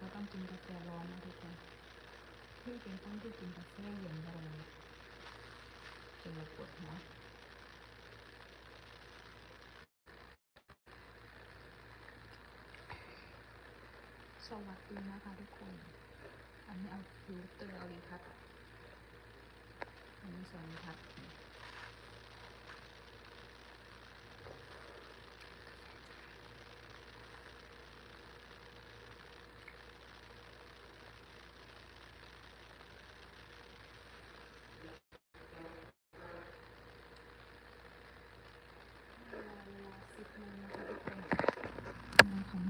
ก็ต้องกินกาแฟร้อนนะทุกคนพี่เป็นคนที่กินกาแฟเย็นบ่ได้จนเราปวดหัวสวัสดีนะคะทุกคน อันนี้เอาฟิลเตอร์เอาลีทัศน์อันนี้สองลีทัศน์เวลาสิบโมงนะคะทุกคนมาของ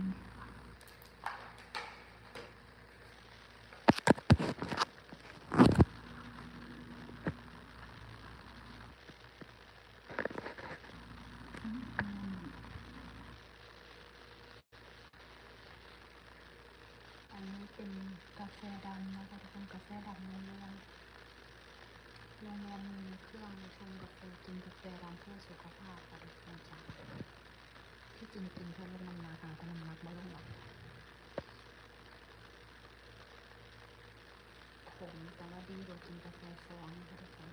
อันนี้เป็นกา แฟดำนะคะทุกคนกาแฟดำในโรงแรมโรงแรมมีเครื่องชงกาแฟกินกาแฟดำเพื่อสุขภาพค่ะทุกคนจ้ะที่จริงกินเพื่อลดน้ำหนักค่ะเพราะน้ำหนักไม่ลงหรอกขมแต่ว่าดีกว่ากินกาแฟฟองนะคะทุกคน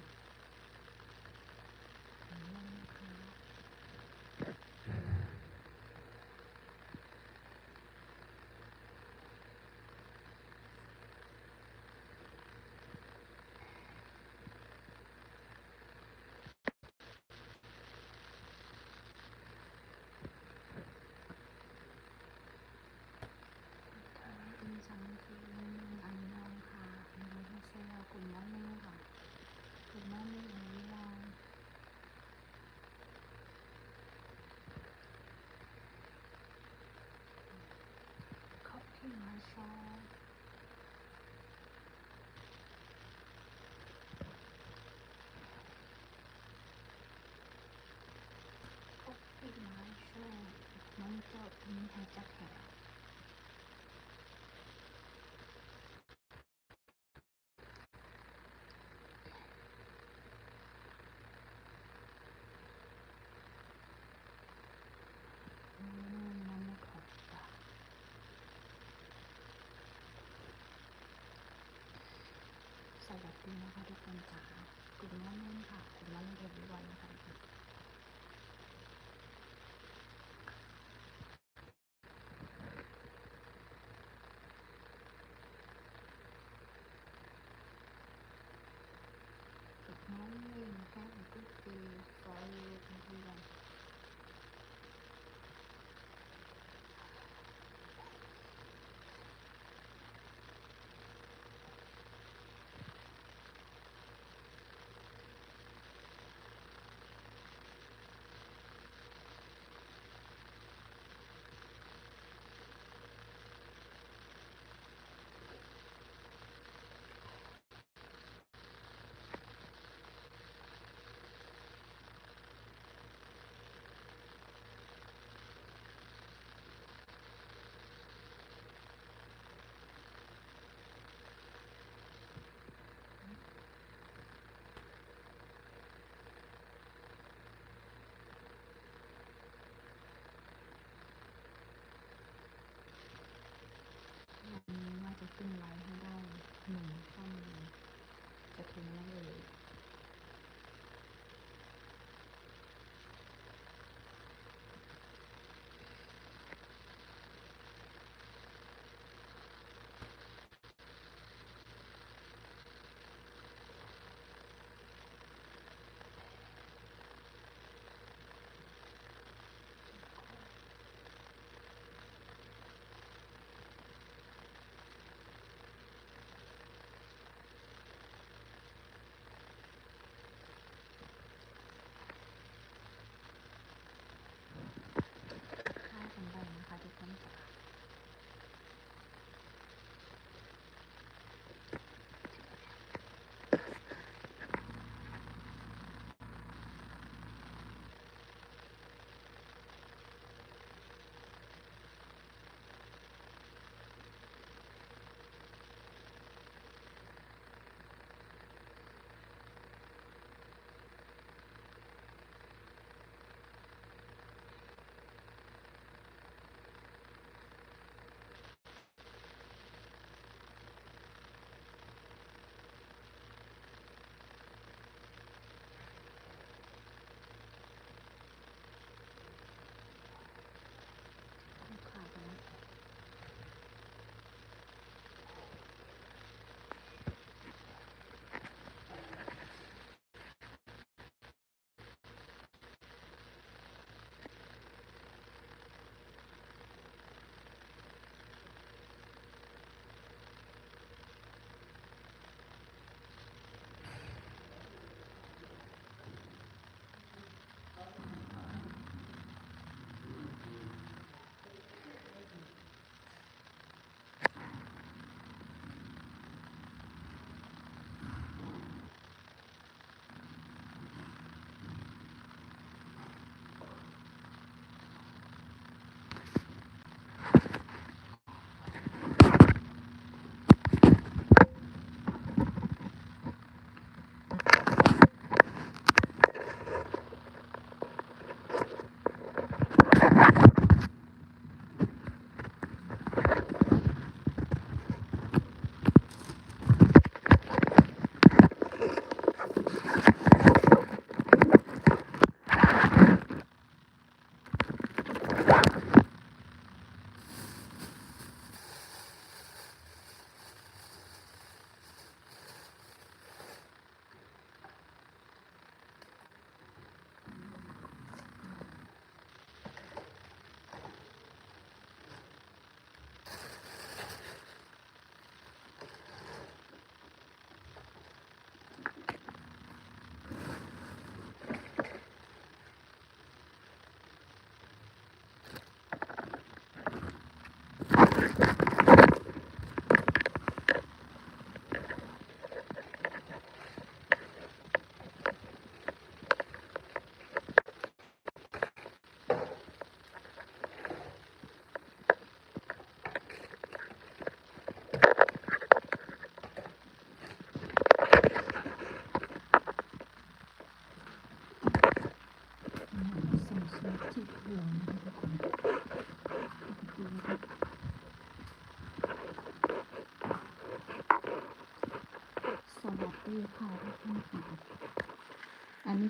อันนี้นะคะ ค่ะดิฉันคืออันยองค่ะอันยองฮาเซลกลุ่มน้ำมือค่ะกลุ่มน้ำมือของวิลาขอบคุณมาชอขอบคุณมาชอมันก็มีให้จักแถว อืมน้ำมันขอบตาสวัส ดีนะคะทุกคนจ๋ากลุ่มน้ำมันค่ะกลุ่มน้ำมันเรียบร้อยนะคะทุกคนกลุ่มน้ำมันค่ะก็คือฟอยล์ทุกคน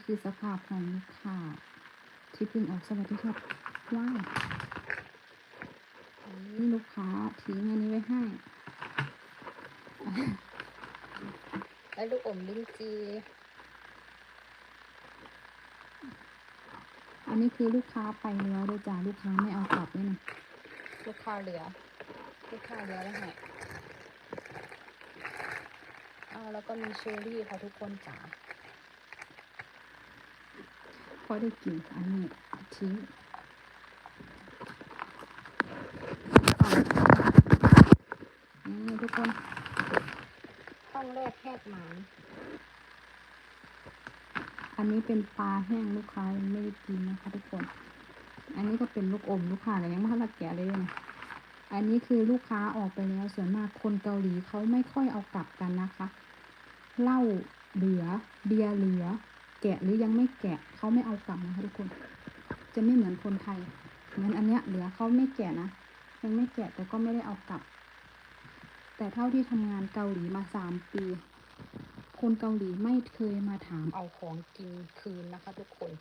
คือสภาพของลูกค้าที่เพิ่งออกสวัสดีครับว้าวอันนี้ลูกค้าทิ้งอันนี้ไว้ให้ แล้วลูกอมลิ้นจีอันนี้คือลูกค้าไปแล้วด้วยจ้าลูกค้าไม่เอากลับด้วยนะลูกค้าเหลือ ลูกค้าเหลือแล้วไงเอาแล้วก็มีเชอร์รี่ค่ะทุกคนจ๋า พอได้กินอันนี้ทิ้งนี่ทุกคน ต้องแลกแหกหมันอันนี้เป็นปลาแห้งลูกค้าไม่ได้กินนะคะทุกคน อันนี้ก็เป็นลูกอมลูกค้าแต่ยังไม่ทันได้แกะเลยนะอันนี้คือลูกค้าออกไปแล้วส่วนมากคนเกาหลีเขาไม่ค่อยเอากลับกันนะคะ เหล้าเหลือ เบียร์เหลือ แกะหรือยังไม่แกะเขาไม่เอากลับนะคะทุกคน จะไม่เหมือนคนไทย เหมือนอันเนี้ยเหลือเขาไม่แกะนะยังไม่แกะแต่ก็ไม่ได้เอากลับ แต่เท่าที่ทำงานเกาหลีมาสามปี คนเกาหลีไม่เคยมาถามเอาของกินคืนนะคะ ทุกคน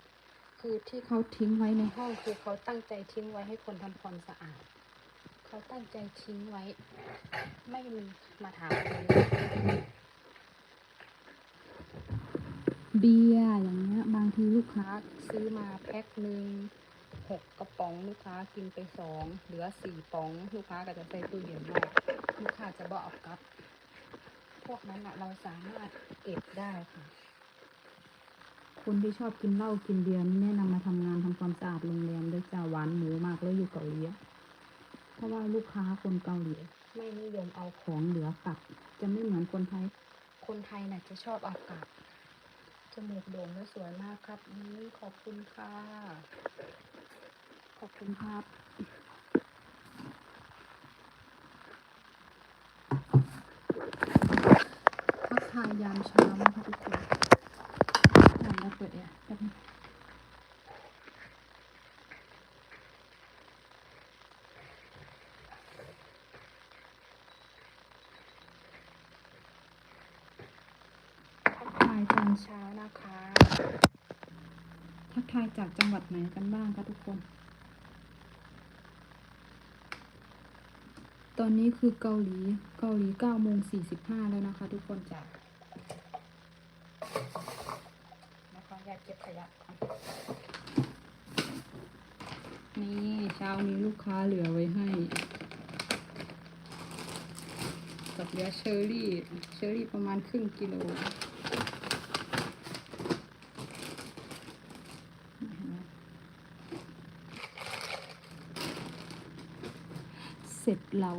คือที่เขาทิ้งไว้ในห้องคือเขาตั้งใจทิ้งไว้ให้คนทำความสะอาดเขาตั้งใจทิ้งไว้ ไม่มีมาถามเลย เบียร์อย่างเงี้ย บางทีลูกค้าซื้อมาแพ็คหนึ่งหกกระป๋องลูกค้ากินไปสองเหลือสี่ป๋อง ลูกค้าก็จะใส่ตู้เย็นไว้ลูกค้าจะบอกเอากลับ พวกนั้นอะเราสามารถเก็บได้ค่ะ คนที่ชอบกินเหล้ากินเบียร์นี่แนะนำมาทำงานทำความสะอาดโรงแรมด้วยจ้าหวานหมูมากเลยอยู่เกาหลีอะเพราะว่าลูกค้าคนเกาหลีไม่นิยมเอาของเหลือกลับ จะไม่เหมือนคนไทย คนไทยน่ะจะชอบเอากลับ จมูกโด่งและสวยมากครับนี่ขอบคุณค่ะ ขอบคุณครับ ทักทายยามเช้านะคะทุกคนอ่านแล้วเปิดแอร์แป๊บนึงทักทายตอนเช้านะคะ ทักทายจากจังหวัดไหนกันบ้างคะทุกคน ตอนนี้คือเกาหลี เกาหลี9โมง45แล้วนะคะ ทุกคนจ้ะนะคะอยากเก็บขยะก่อนนี่เช้านี้ลูกค้าเหลือไว้ให้กับเหลือเชอร์รี่ เชอร์รี่ประมาณครึ่งกิโลเห็นไหมเส ร็จเรา